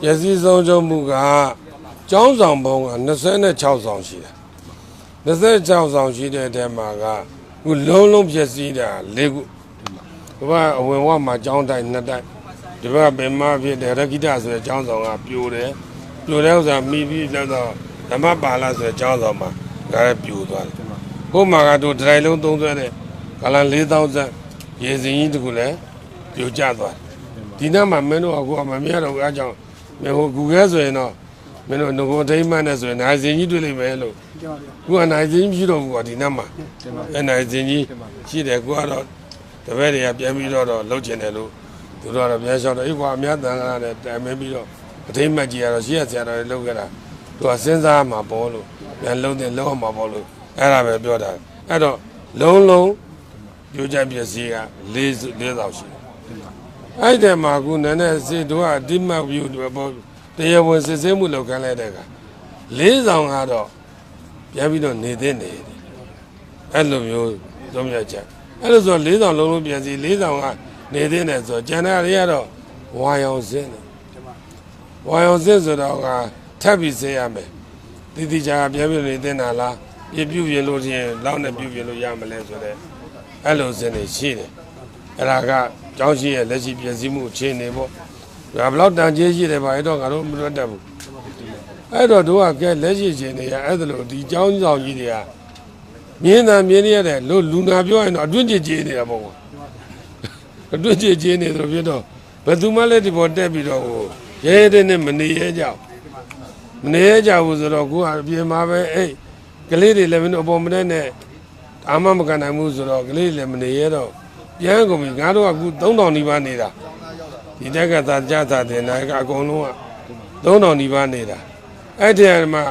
ပျက်စီးဆုံးရှုံးမှုကကျောင်းဆောင်ပုံက26ဆောင်ရှိတယ်26ဆောင်ရှိတဲ့အထဲမှာကခုလုံးလုံးပျက်စီးတာ၄ခုဒီဘက်အဝင်ဝမှာကျောင်းတိုက်နှစ်တိုက်ဒီဘက်ကပင်မဖြစ်တယ်ရခိတဆိုတဲ့ကျောင်းဆောင်ကပြိုတယ်ပြိုတဲ့ဥစ္စာမိပြီးတော့ဓမ္မပါဠဆိုတဲ့ကျောင်းဆောင်မှာဒါလည်းပြိုသွားတယ်ဟိုမှာကတို့ဒရိုင်လုံးသုံးဆွဲတဲ့ကလန်4000ဇက်ရေစင်ကြီးတခုလည်းပြိုကျသွားတယ်ဒီနေ့မှမင်းတို့ကကိုကမမြတ်တော့ဘူးအဲကြောင့် မင်းဟိုဂူခဲဆိုရင်တော့မင်းတို့ငကိုဒိမ့်မတ်နဲ့ဆိုရင်နိုင်စင်ကြီးတွေ့လိမ့်မယ်လို့ကိုကနိုင်စင်ကြီးဖြစ်တော့ဘူးကဒီနေ့မှအဲနိုင်စင်ကြီးရှိတယ်ကိုကတော့တပည့်တွေကပြန်ပြီးတော့တော့လှုပ်ချင်တယ်လို့သူတို့ကတော့ပြန်လျှောက်တော့အေးကွာအများတန်ခါနဲ့တိုင်မင်းပြီးတော့အထိမ့်မတ်ကြီးကတော့ရှိရဆရာတော်တွေလှုပ်ခဲ့တာသူကစဉ်းစားမှာပေါ့လို့ပြန်လှုပ်တယ်လှုပ်အောင်မှာပေါ့လို့အဲ့ဒါပဲပြောတာအဲ့တော့လုံးလုံးပြိုကျပစ္စည်းက၄၄ဆောင်ရှိတယ် အဲ့ဒီမှာကုနည်းနည်းစေတို့ကအတိမတ်ပြုတယ်ပေါ့တရားဝင်စစ်ဆေးမှုလုပ်ခိုင်းလိုက်တဲ့ကလေးဆောင်ကတော့ပြန်ပြီးတော့နေတဲ့နေတယ်အဲ့လိုမျိုးသုံးရချက်အဲ့လိုဆိုလေးဆောင်လုံးလုံးပြန်စီလေးဆောင်ကနေတဲ့နေဆိုကျန်တဲ့တွေကတော့ဝါရောင်စင်းတယ်ဝါရောင်စင်းဆိုတော့ကထပ်ပြီးဆေးရမယ်တိတိကျကျပြန်ပြီးနေတဲ့နာလားပြပြုပြင်လို့ချင်းလောက်နဲ့ပြုပြင်လို့ရမလဲဆိုတော့အဲ့လိုစင်းတွေရှိတယ်အဲ့ဒါက ကျောင်းရှိရဲ့လက်ရှိပြည်စည်းမှုအခြေအနေပေါ့ဒါဘလောက်တန်ကြီးရှိတယ်ပါအဲ့တော့ငါတို့မလွတ်တတ်ဘူးအဲ့တော့တို့ကကဲလက်ရှိအခြေအနေကအဲ့ဒါလို့ဒီကျောင်းဆောင်ကြီးတွေကမြင်းသာမြင်းရတဲ့လို့လူနာပြောရင်တော့အတွင်းကြည်ကြည်နေတာပေါ့ကွာအတွင်းကြည်ကြည်နေတယ်ဖြစ်တော့ဘယ်သူမှလည်းဒီပေါ်တက်ပြီးတော့ဟိုရဲရဲတဲ့နဲ့မနေရကြဘူးမနေရကြဘူးဆိုတော့ကိုကအပြင်မှာပဲအဲ့ကလေးတွေလည်းမင်းတို့အပေါ်မနဲ့နဲ့အာမမကန်နိုင်ဘူးဆိုတော့ကလေးတွေလည်းမနေရတော့ ပြန်ကုန်ပြီငါတို့ကအခု3000နီးပါးနေတာဒီတက်ကသာကြတာတင်တာကအကုန်လုံးက3000နီးပါးနေတာအဲ့ဒီမှာ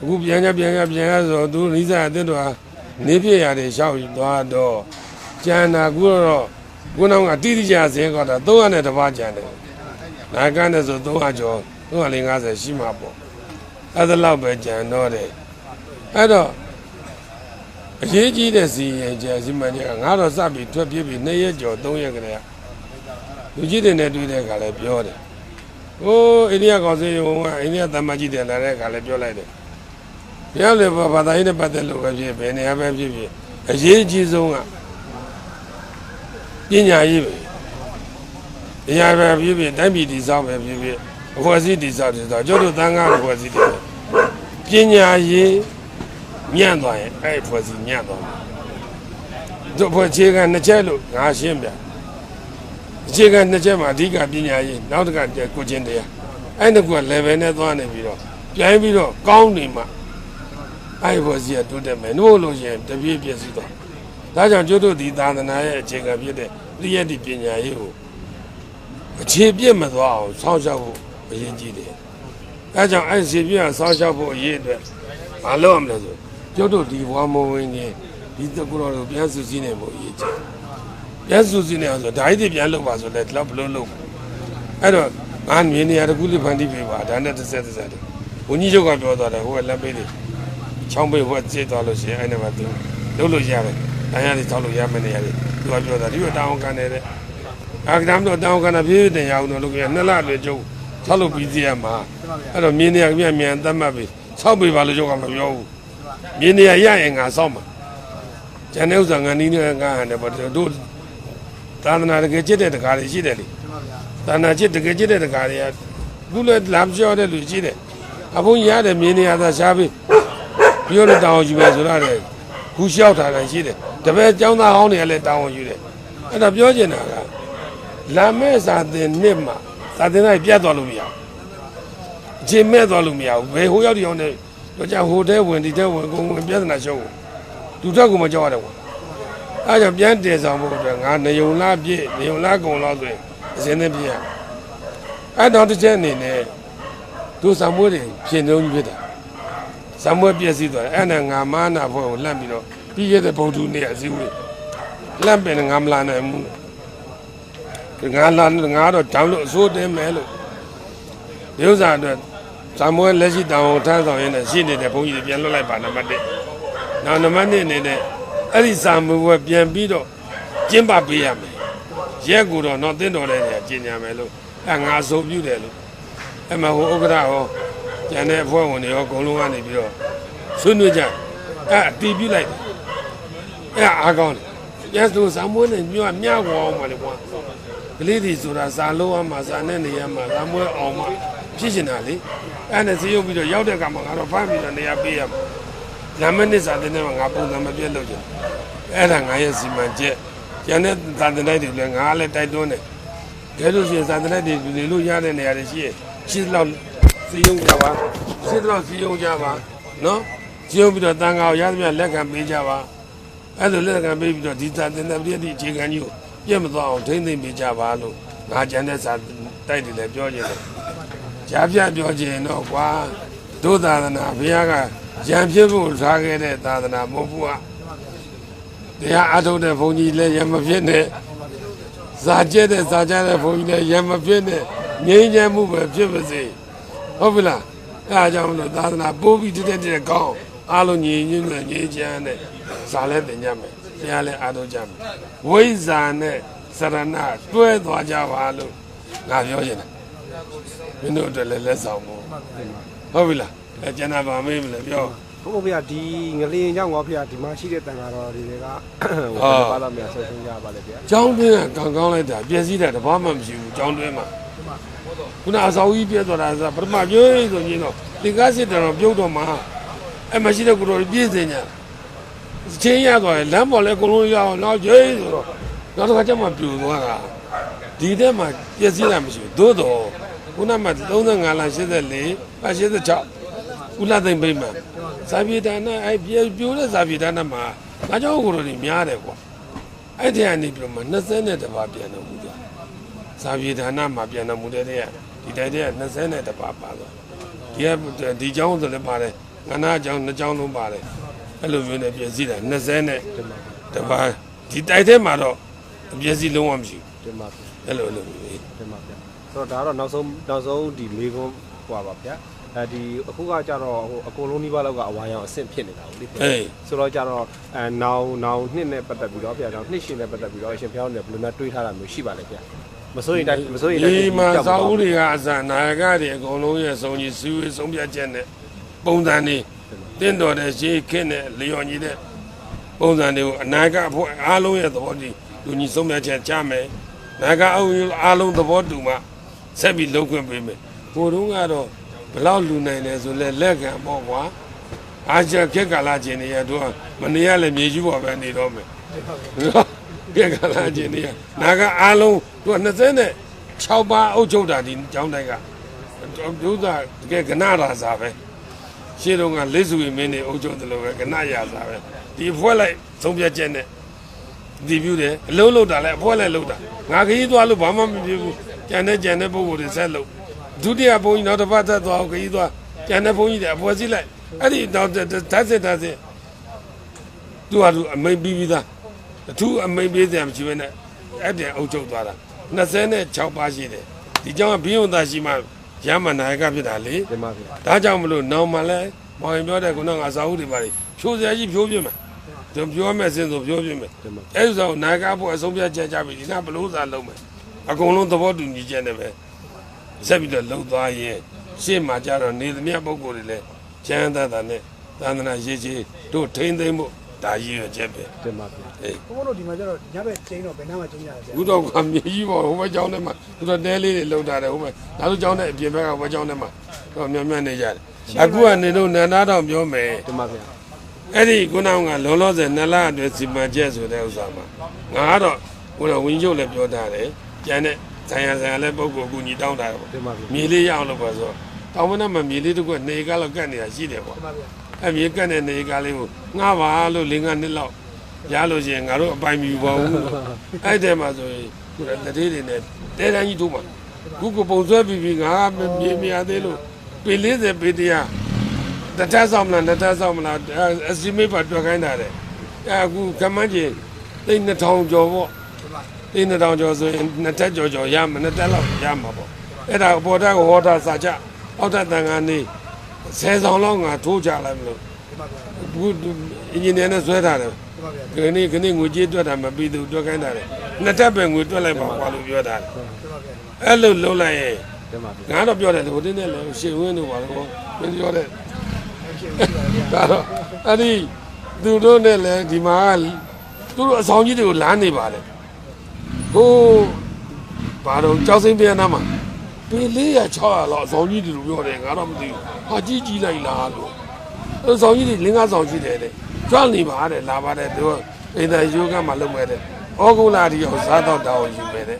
အခုပြန်ကြပြန်ကြပြန်ရဆိုသူနိစ္စအသစ်တော်နေပြရတဲ့ရှောက်ယူသွားတော့ကျန်တာကူတော့ခုနောက်ကတိတိကျစင်းကတော့300နဲ့တပါးကျန်တယ်နာကန်းနဲ့ဆို300ကျော်350ရှိမှာပေါ့အဲ့ဒါလောက်ပဲကျန်တော့တယ်အဲ့တော့ အရေးကြီးတဲ့စီရင်ကျစီမံချက်ကငါတော့စပြီးထွက်ပြေးပြီး2ရက်ကျော်3ရက်ကလေးကလူကြီးတွေနဲ့တွေ့တဲ့အခါလည်းပြောတယ်။ဟိုးအိန္ဒိယကောင်စီရုံကအိန္ဒိယသမ္မကြီးတွေလာတဲ့အခါလည်းပြောလိုက်တယ်။ပြောလေဘာသာရေးနဲ့ပတ်သက်လို့ပဲဖြစ်ဘယ်နေရာပဲဖြစ်ဖြစ်အရေးကြီးဆုံးကပညာရေးပဲ။ပညာပဲဖြစ်ဖြစ်တိုင်းပြည်တည်ဆောက်ပဲဖြစ်ဖြစ်အဖွဲ့အစည်းတည်ဆောက်တည်ဆောက်ကျတို့သံဃာအဖွဲ့အစည်းတွေပညာရေး ညံ့သွားရင်အဲ့ဒီဖွဲ့စီညံ့သွားမှာတို့ဖွဲ့ခြေကနှစ်ချက်လို့ငါရှင်းပြအခြေခံနှစ်ချက်မှာအဓိကပညာရေးနောက်တစ်ခါကျကိုချင်းတရားအဲ့ဒီက level နဲ့သွားနေပြီးတော့ပြန်ပြီးတော့ကောင်းနေမှအဲ့ဒီဖွဲ့စီကတိုးတက်မယ်နို့လို့ရှိရင်တပြေးပြည့်စည်သွားဒါကြောင့်ကျွတ်တို့ဒီသာသနာရဲ့အခြေခံဖြစ်တဲ့ပြည့်ရည်ပညာရေးကိုအခြေပြည့်မသွားအောင်စောင့်ရှောက်ဖို့အရေးကြီးတယ်အဲကြောင့်အဲ့ဒီအခြေပြည့်အောင်စောင့်ရှောက်ဖို့အရေးအတွက်မလုပ်ရမလဲဆို ကျုပ်တို့ဒီဘွားမဝင်ရင်ဒီတကူတော်ကိုပြန်စုစည်းနေဖို့အရေးကြီးပြန်စုစည်းနေအောင်ဆိုဓာတ်တွေပြန်လုပ်ပါဆိုလဲတော့ဘလို့လုပ်အဲ့တော့ငါမြင်နေရတကူလေးဖန်တီးပေးပါဒါနဲ့တစ်ဆက်တစ်ဆက်တည်းဘုန်းကြီးချုပ်ကပြောသွားတယ်ဟိုကလက်ပေးတွေချောင်းပေးဟိုကကျေးသွားလို့ရှိရင်အဲ့နဲ့မှသူလုပ်လို့ရတယ်တရားတွေထောက်လို့ရမယ်နေရတယ်သူကပြောတာဒီလိုတောင်းကန်နေတဲ့အာကဒမ်တော့တောင်းကန်တာပြည့်တင်ရအောင်လို့လုပ်ရနှစ်လလွေကျုပ်ဆောက်လို့ပြီးစီရမှာအဲ့တော့မြင်နေရပြန်မြန်သတ်မှတ်ပြီးဆောက်ပေးပါလို့ကျုပ်ကမပြောဘူး မြင်းနေရရရင်ငါဆောက်မှာကျန်တဲ့ဥစ္စာငါနီးနေငါဟန်တယ်ပေါ့တို့သာသနာတကယ်ချစ်တဲ့တကားတွေရှိတယ်လေသာသနာချစ်တကယ်ချစ်တဲ့တကားတွေကခုလည်းလာမပြောတဲ့လူရှိတယ်အဘုန်းကြီးရတယ်မြင်းနေရသာရှားပြီးပြောလို့တောင်းယူမယ်ဆိုတော့လေခုလျှောက်ထားတယ်ရှိတယ်တပည့်ကျောင်းသားဟောင်းတွေကလည်းတောင်းယူတယ်အဲ့ဒါပြောချင်တာကလာမဲ့စာသင်နှစ်မှာစာသင်တိုင်းပြတ်သွားလို့မရဘူးအချိန်မဲ့သွားလို့မရဘူးဘယ်ဟိုရောက်ဒီရောက်နေ တော့ကြာဟိုတဲဝင်ဒီတဲဝင်အကုန်ဝင်ပြဿနာရှုပ်ကိုလူတက်ကိုမကြောက်ရတယ်ကွာအဲကြောင့်ပြန်တည်ဆောင်ဖို့အတွက်ငါနေုံလားပြည့်နေုံလားကုံလားဆိုရင်အစင်းနဲ့ပြည့်ရအဲတော့တစ်ချက်အနေနဲ့သူဆောင်မွေးတွေပြင်လုံးကြီးဖြစ်တာဆောင်မွေးပြည့်စည်သွားတယ်အဲ့နဲ့ငါမာနာဖွဲ့ကိုလန့်ပြီးတော့ပြီးရတဲ့ဗုဒ္ဓနေ့အစည်းအဝေးလန့်ပင်ငါမလာနိုင်ဘူးငါလာငါတော့တောင်းလို့အစိုးတင်းမယ်လို့ဒီဥစ္စာအတွက် ဇာမွဲလက်ရှိတောင်ထမ်းဆောင်ရင်းနဲ့ရှိနေတဲ့ဘုန်းကြီးတွေပြန်လွတ်လိုက်ပါနံပါတ်1နောက်နံပါတ်2အနေနဲ့အဲ့ဒီဇာမွဲပြန်ပြီးတော့ကျင်းပပေးရမယ်ရက်ကူတော့တော့တင်းတော်တဲ့နေရာကျင်ညာမယ်လို့အဲငါအဆိုပြုတယ်လို့အဲ့မှာဟိုဥက္ကဋ္ဌဟောကျန်တဲ့အဖွဲ့ဝင်တွေရောအကုန်လုံးကနေပြီးတော့ဆွေးနွေးကြအဲ့အတီးပြလိုက်တယ်အဲ့အားကောင်းတယ်ကျန်သူဇာမွေးနဲ့ညွတ်မြကွာအောင်ပါလေကွာ ကလေးတွေဆိုတာဇာလုံးအောင်မှာဇာနဲ့နေရမှာဇာမွေးအောင်မှာဖြစ်ရှင်တာလေအဲ့နဲ့စီးရုပ်ပြီးတော့ရောက်တဲ့ကမှာငါတော့ဖမ်းပြီးတော့နေရာပေးရမှာလမ်းမနစ်စာတဲ့နေ့မှာငါပုံစံမပြတ်လို့ကျင်အဲ့ဒါငါရဲ့စီမံချက်ကျန်တဲ့သာသနာ့တွေလည်းငါလည်းတိုက်တွန်းတယ်ကဲလို့ရှိရင်သာသနာ့တွေနေလို့ရတဲ့နေရာတွေရှိရင်ရှိသလောက်စီယုံကြပါရှိသလောက်စီယုံကြပါနော်စီယုံပြီးတော့တန်ခါကိုရသမျှလက်ခံပေးကြပါအဲ့လိုလက်ခံပေးပြီးတော့ဒီသာသနာ့ပြည်ဒီအခြေခံကြီးကို ပြတ်မသွားအောင်ထိမ့်သိမ့်ပေးကြပါလို့ငါကြံတဲ့စာတိုက်တယ်လည်းပြောကြတယ်ကြားပြပြောချင်တော့ကွာတို့သာသနာဘုရားကရံဖြစ်ဖို့ထားခဲ့တဲ့သာသနာမဟုတ်ဘူးကတရားအထုတ်တဲ့ဘုန်းကြီးလည်းရံမဖြစ်နဲ့ဇာကျက်တဲ့ဇာကျတဲ့ဘုန်းကြီးလည်းရံမဖြစ်နဲ့ငြိမ်းချမ်းမှုပဲဖြစ်ပါစေဟုတ်ပြီလားအဲအားကြောင့်မလို့သာသနာပိုးပြီးတက်တက်တက်ကောင်းအားလုံးညီညွတ်နဲ့ငြိမ်းချမ်းတဲ့ဇာလည်းတင်ကြမယ် တရားလည်းအားထုတ်ကြမယ်ဝိဇ္ဇာနဲ့စရဏတွဲသွားကြပါလို့ငါပြောချင်တယ်မင်းတို့အတွက်လည်းလက်ဆောင်ဖို့ဟုတ်ပြီလားအဲကျန်တာပါမေးမလဲပြောဘုရားဗျာဒီငလျင်ကြောင့်ငေါဖေဒီမှာရှိတဲ့တန်ဃာတော်တွေကဟိုဘာလို့မရဆက်ဆုံးကြပါလဲဗျာကျောင်းတွင်းကကံကောင်းလိုက်တာပြည့်စည်တာတဘာမှမရှိဘူးကျောင်းတွင်းမှာခုနအစာဦးကြီးပြည့်သွားတာဆိုပထမပြောရင်ဆိုရင်တော့ဒီကားစစ်တော်ပြုတ်တော့မှာအဲ့မရှိတဲ့ကိုယ်တော်ပြည့်စင်ညာ ချင်းရသွားရင်လမ်းပေါ်လဲအကုန်လုံးရအောင်နောက်ကျင်းဆိုတော့နောက်တစ်ခါကျမှပြူသွားတာဒီထဲမှာပြည့်စည်တာမရှိဘူးသို့တော့ခုနမှ35လ84 86ဦးလာသိမ့်ပိမ့်မှာဇာပြေဒါနအဲ့ပြပြိုးတဲ့ဇာပြေဒါနမှာငါเจ้าကိုယ်တော်တွေများတယ်ကွာ အဲ့ဒီကနေပြီးတော့မှ20နဲ့တပါးပြန်တော်မူသွားဇာပြေဒါနမှာပြန်တော်မူတဲ့တည်းကဒီတိုင်းတည်းက20နဲ့တပါးပါသွားဒီကဒီเจ้าဆိုလည်းပါတယ်ငနာเจ้าနှစ်เจ้าလုံးပါတယ် အဲ့လိုမျိုးနဲ့ပြည့်စည်တာ20နဲ့တပါးဒီတိုက်ထဲမှာတော့အပြည့်စည်လုံးဝမရှိတင်ပါဗျာဘူးအဲ့လိုအဲ့လိုမျိုးတင်ပါဗျာဆိုတော့ဒါကတော့နောက်ဆုံးနောက်ဆုံးဒီမေကွန်းဟွာပါဗျာအဲဒီအခုကကြတော့ဟိုအကုန်လုံးဒီဘက်လောက်ကအဝါရောင်အဆင့်ဖြစ်နေတာဟုတ်လေအေးဆိုတော့ကြတော့အဲနောင်နောင်နှစ်နဲ့ပတ်သက်ပြီးတော့ဗျာကျွန်တော်နှစ်ရှင်နဲ့ပတ်သက်ပြီးတော့အရှင်ဖျောင်းနေဘယ်လိုများတွေးထားတာမျိုးရှိပါလဲဗျာမစိုးရင်တိုင်းမစိုးရင်တိုင်းဒီမှာသာဦးတွေကအစနာယကတွေအကုန်လုံးရဲ့စုံကြီးစူးဝေးဆုံးဖြတ်ချက်နဲ့ပုံစံတွေ တင့်တော်တဲ့ရှေးခင်းတဲ့လျော်ညီတဲ့ပုံစံတွေကိုအနာဂတ်အဖွဲ့အားလုံးရဲ့သဘောတည်လူညီဆုံးဖြတ်ချက်ချမယ်။နာဂတ်အုပ်စုအားလုံးသဘောတူမှဆက်ပြီးလုပ်ခွင့်ပေးမယ်။ဟိုတုန်းကတော့ဘယ်လောက်လူနိုင်တယ်ဆိုလဲလက်ခံပေါ့ကွာ။အားချက်ခက်ကလာခြင်းတွေရတော့မနေရလဲမြေကြီးပေါ်ပဲနေတော့မယ်။နော်ခက်ကလာခြင်းတွေရနာဂတ်အားလုံးသူက26ပါးအုပ်ချုပ်တာဒီကျောင်းတိုက်ကဒုသာတကယ်ကနရာစာပဲ ရှင်းတော့ကလက်စုရင်မင်းနေအုပ်ချုပ်တယ်လို့ပဲကနရာစာပဲဒီဖွဲ့လိုက်သုံးပြချက်နဲ့ဒီပြူတယ်အလုံးလုံးတာလဲအဖွဲလဲလုံးတာငါခကြီးသွားလို့ဘာမှမဖြစ်ဘူးကြံတဲ့ကြံတဲ့ပုံကိုယ်တွေဆက်လို့ဒုတိယဘုန်းကြီးနောက်တစ်ပတ်သက်သွားခကြီးသွားကြံတဲ့ဘုန်းကြီးတွေအဖွဲစည်းလိုက်အဲ့ဒီနောက်ဓာတ်စစ်ဓာတ်စစ်သူကသူအမိန်ပြီးပြီးသားအထူးအမိန်ပေးစရာမရှိဘဲနဲ့အဲ့တဲ့အုပ်ချုပ်သွားတာ26ပါးရှိတယ်ဒီကြောင့်ဘီယွန်သားရှိမှ ရမနာယကဖြစ်တာလေတင်ပါဗျာဒါကြောင့်မလို့နောင်မှလည်းမောင်ရင်ပြောတဲ့ခုနကစာအုပ်တွေပါလေဖြိုးစရာကြီးဖြိုးပြမယ်သူပြောမယ်စင်ဆိုပြောပြမယ်တင်ပါအဲ့ဒီဆိုနာယကဖို့အဆုံးဖြတ်ချက်ကြပြီဒီနာဘလို့သာလုံးမယ်အကုန်လုံးသဘောတူညီချက်နဲ့ပဲဆက်ပြီးတော့လှုပ်သွားရင်ရှေ့မှာကြတော့နေသမျှပုံကိုယ်တွေလည်းချမ်းသာတာနဲ့သာသနာရေးကြီးတို့ထိမ့်သိမ့်ဖို့ ဒါရည်ရွယ်ချက်ပဲတင်ပါဗျာအေးဘုန်းဘုန်းတို့ဒီမှာကျတော့ညဘက်ကျင်းတော့ဘယ်နှမ်းမှကျင်းရတယ်ဗျာခုတော့ကမြေကြီးပေါ်ဟိုဘက်ကျောင်းထဲမှာသူတို့တဲလေးတွေလှုပ်ထားတယ်ဟိုဘက်နောက်ဆုံးကျောင်းထဲအပြင်ဘက်ကဟိုဘက်ကျောင်းထဲမှာတော့မြတ်မြတ်နေကြတယ်အခုကနေတော့နန္ဒတော်ပြောမယ်တင်ပါဗျာအဲ့ဒီခုနကလောလောဆယ်နှစ်လအတွင်းစီမံချက်ဆိုတဲ့ဥစ္စာမှာငါကတော့ခုနဝင်းချုပ်လည်းပြောထားတယ်ကျန်တဲ့ဆံရဆံရလည်းပုဂ္ဂိုလ်အကူညီတောင်းတာပေါ့တင်ပါဗျာမြေလေးရအောင်လုပ်ပါဆိုတော့တောင်းမနဲ့မမြေလေးတစ်ခုကနေကားလောက်ကတ်နေတာရှိတယ်ပေါ့ဒီမှာဗျာ အဲ့မြေကတ်တဲ့နေကားလေးကိုငှားပါလို့၄၅နှစ်လောက်ရလို့ရှိရင်ငါတို့အပိုင်မယူပါဘူးလို့အဲ့တဲ့မှာဆိုရင်ခုနတတိတွေနဲ့တဲတန်းကြီးတို့မှာခုကပုံဆွဲပြီးပြီးငါကမြေမရသေးလို့ပေ40ပေတရားတထဆောင်မလားနှစ်ထဆောင်မလားအစီမေးပါတွေ့ခိုင်းတာတဲ့အဲအခုကမန်းကြီးသိန်း2000ကျော်ပေါ့သိန်း2000ကျော်ဆိုရင်နှစ်ထက်ကျော်ကျော်ရမှာနှစ်ထက်လောက်ရမှာပေါ့အဲ့ဒါအပေါ်တက်ကိုဟောတာစာချအောက်တက်တန်ခါနေ ဆယ်ဆောင်လောက်ငါထိုးချလိုက်မလို့ဒီမှာဗျာအခုအင်ဂျင်နီယာနဲ့ဆွဲထားတယ်ဒီမှာဗျာခဏခဏငွေကြေးတွက်တာမပြီးသူတွက်ခိုင်းတာလေနှစ်ထက်ပဲငွေတွက်လိုက်ပါကွာလို့ပြောတာလေဒီမှာဗျာဒီမှာအဲ့လိုလုံးလိုက်ရင်တင်ပါဗျာငါတော့ပြောတယ်လေဟိုတင်းနဲ့လေရှေဝင်းတို့ပါတော့မင်းပြောတယ်ရှင်းပြပါဗျာဒါတော့အဲ့ဒီသူတို့နဲ့လည်းဒီမှာကသူတို့အဆောင်ကြီးတွေကိုလမ်းနေပါတယ်ဟိုဘာတော့ကြောက်စိမ့်ပြန်နာမှာ ပေ400 600လောက်အဆောင်ကြီးတွေလို့ပြောတယ်ငါတော့မသိဘူးဟာကြီးကြီးလိုက်လားလို့အဆောင်ကြီးတွေလင်းကားဆောင်ရှိတယ်တဲ့ကြွနေပါတဲ့လာပါတယ်သူအိမ်သာယောဂမှာလုပ်မဲ့တဲ့ဩဂုတ်လာဒီအောင်စားတော့တောင်းယူမဲ့တဲ့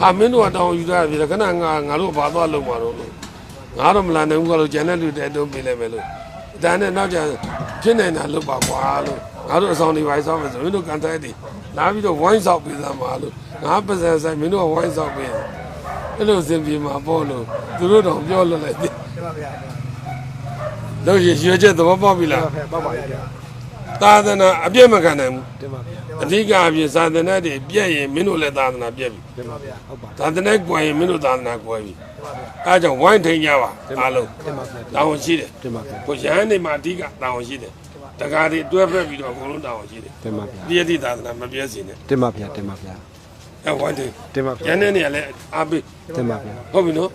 ဟာမင်းတို့ကတောင်းယူတာပြီခဏငါငါတို့ဘာသွားလုပ်မှာတော့လို့ငါတော့မလာနိုင်ဘူးကလို့ကျန်တဲ့လူတဲ့တုံးပေးလိုက်မယ်လို့ဒါနဲ့နောက်ကျဖြစ်နေတာလုပ်ပါကွာလို့ငါတို့အဆောင်တွေပိုင်းဆောက်မယ်ဆိုမင်းတို့ကန်တိုင်းတွေလာပြီးတော့ဝိုင်းဆောက်ပေးသမှာလို့ငါပါစံဆိုင်မင်းတို့ကဝိုင်းဆောက်ပေး အဲ့လိုစင်ပြေမှာပေါ့လို့သူတို့တော့ပြောလွတ်လိုက်တယ်တင်ပါဗျာလို့ရရွှေချက်သဘောပေါက်ပြီလားပေါ့ပါဗျာသာသနာအပြည့်မခံနိုင်ဘူးတင်ပါဗျာအဓိကအပြင်သာသနာတွေပြည့်ရင်မင်းတို့လည်းသာသနာပြည့်ပြီတင်ပါဗျာဟုတ်ပါသာသနာကွယ်ရင်မင်းတို့သာသနာကွယ်ပြီအဲဒါကြောင့်ဝိုင်းထိန်ကြပါအားလုံးတင်ပါဗျာတောင်းရှိတယ်တင်ပါဗျာကိုရဟန်းနေမှာအဓိကတောင်းရှိတယ်တကားတွေတွဲဖက်ပြီးတော့အကုန်လုံးတောင်းရှိတယ်တင်ပါဗျာပြည့်တိသာသနာမပြည့်စင်နဲ့တင်ပါဗျာတင်ပါဗျာအဲဝိုင်းထိန်တင်ပါရဗျာန်တဲ့နေရာလဲအားပေး တင်ပါဗျာဟုတ်ပြီနော်